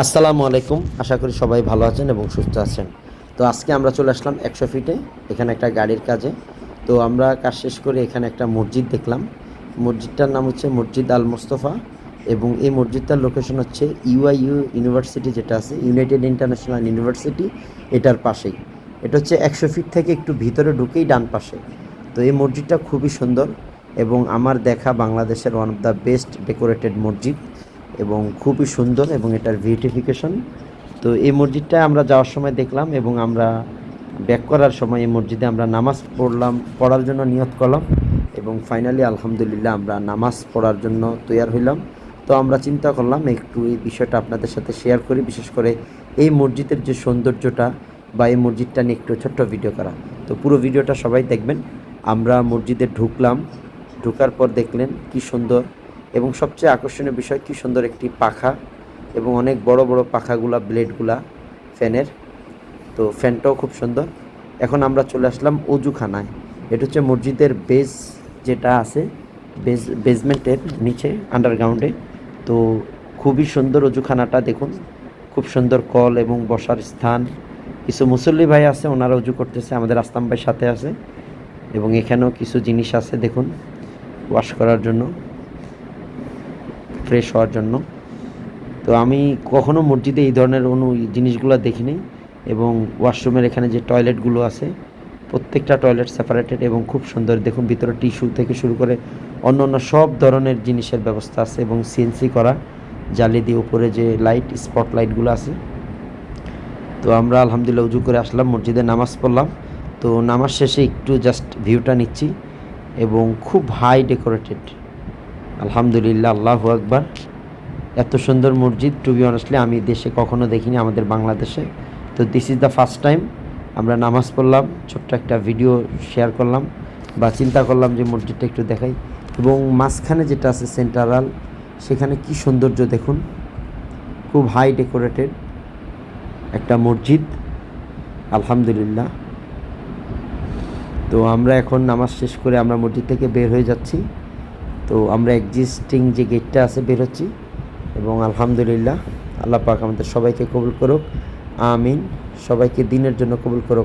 আসসালামু আলাইকুম। আশা করি সবাই ভালো আছেন এবং সুস্থ আছেন। তো আজকে আমরা চলে আসলাম একশো ফিটে, এখানে একটা গাড়ির কাজে। তো আমরা কাজ শেষ করে এখানে একটা মসজিদ দেখলাম। মসজিদটার নাম হচ্ছে মসজিদ আল মোস্তফা এবং এই মসজিদটার লোকেশন হচ্ছে ইউআইইউ ইউনিভার্সিটি যেটা আছে, ইউনাইটেড ইন্টারন্যাশনাল ইউনিভার্সিটি, এটার পাশেই। এটা হচ্ছে একশো ফিট থেকে একটু ভিতরে ঢুকেই ডান পাশে। তো এই মসজিদটা খুবই সুন্দর এবং আমার দেখা বাংলাদেশের one of the best decorated মসজিদ। এবং খুবই সুন্দর এবং এটার বিউটিফিকেশন তো এই মসজিদটা আমরা যাওয়ার সময় দেখলাম এবং আমরা ব্যাক করার সময় এই মসজিদে আমরা নামাজ পড়লাম, পড়ার জন্য নিয়ত করলাম এবং ফাইনালি আলহামদুলিল্লাহ আমরা নামাজ পড়ার জন্য তৈয়ার হইলাম। তো আমরা চিন্তা করলাম একটু এই বিষয়টা আপনাদের সাথে শেয়ার করি, বিশেষ করে এই মসজিদের যে সৌন্দর্যটা বা এই মসজিদটা নিয়ে একটু ছোট্ট ভিডিও করা। তো পুরো ভিডিওটা সবাই দেখবেন। আমরা মসজিদে ঢুকলাম, ঢুকার পর দেখলেন কি সুন্দর এবং সবচেয়ে আকর্ষণীয় বিষয়, কি সুন্দর একটি পাখা এবং অনেক বড় বড় পাখাগুলা ব্লেডগুলা ফ্যানের। তো ফ্যানটাও খুব সুন্দর। এখন আমরা চলে আসলাম অজুখানায়। এটা হচ্ছে মসজিদের বেজ যেটা আছে বেজ বেজমেন্টের নিচে আন্ডারগ্রাউন্ডে তো খুবই সুন্দর অজুখানাটা দেখুন। খুব সুন্দর কল এবং বসার স্থান। কিছু মুসল্লি ভাই আছে, ওনারা অজু করতেছে, আমাদের আস্তাম ভাই সাথে আছে। এবং এখানেও কিছু জিনিস আছে, দেখুন ওয়াশ করার জন্য। ফ্রেশ হওয়ার জন্য। তো আমি কখনো মসজিদে এই ধরনের কোনো জিনিসগুলো দেখিনি এবং ওয়াশরুমের এখানে যে টয়লেটগুলো আছে, প্রত্যেকটা টয়লেট সেপারেটেড এবং খুব সুন্দর। দেখুন, ভিতরে টিস্যু থেকে শুরু করে অন্য অন্য সব ধরনের জিনিসের ব্যবস্থা আছে এবং সিএনসি করা, জালি দিয়ে উপরে যে লাইট স্পট লাইটগুলো আছে। তো আমরা আলহামদুলিল্লাহ উজু করে আসলাম, মসজিদে নামাজ পড়লাম। তো নামাজ শেষে একটু জাস্ট ভিউটা নিচ্ছি এবং খুব হাই ডেকোরেটেড আলহামদুলিল্লাহ, আল্লাহু আকবার। এত সুন্দর মসজিদ টু বি অনেস্টলি আমি দেশে কখনো দেখিনি, আমাদের বাংলাদেশে। তো this is the first time আমরা নামাজ পড়লাম, ছোট্ট একটা ভিডিও শেয়ার করলাম, বা চিন্তা করলাম যে মসজিদটা একটু দেখাই। এবং মাঝখানে যেটা আছে সেন্ট্রাল সেখানে কি সৌন্দর্য দেখুন। খুব হাই ডেকোরেটেড একটা মসজিদ, আলহামদুলিল্লাহ। তো আমরা এখন নামাজ শেষ করে আমরা মসজিদ থেকে বের হয়ে যাচ্ছি। তো আমরা এক্সিস্টিং যে গেটটা আছে বেরোচ্ছি এবং আলহামদুলিল্লাহ, আল্লাহ পাক আমাদের সবাইকে কবুল করুক, আমিন। সবাইকে দিনের জন্য কবুল করুক।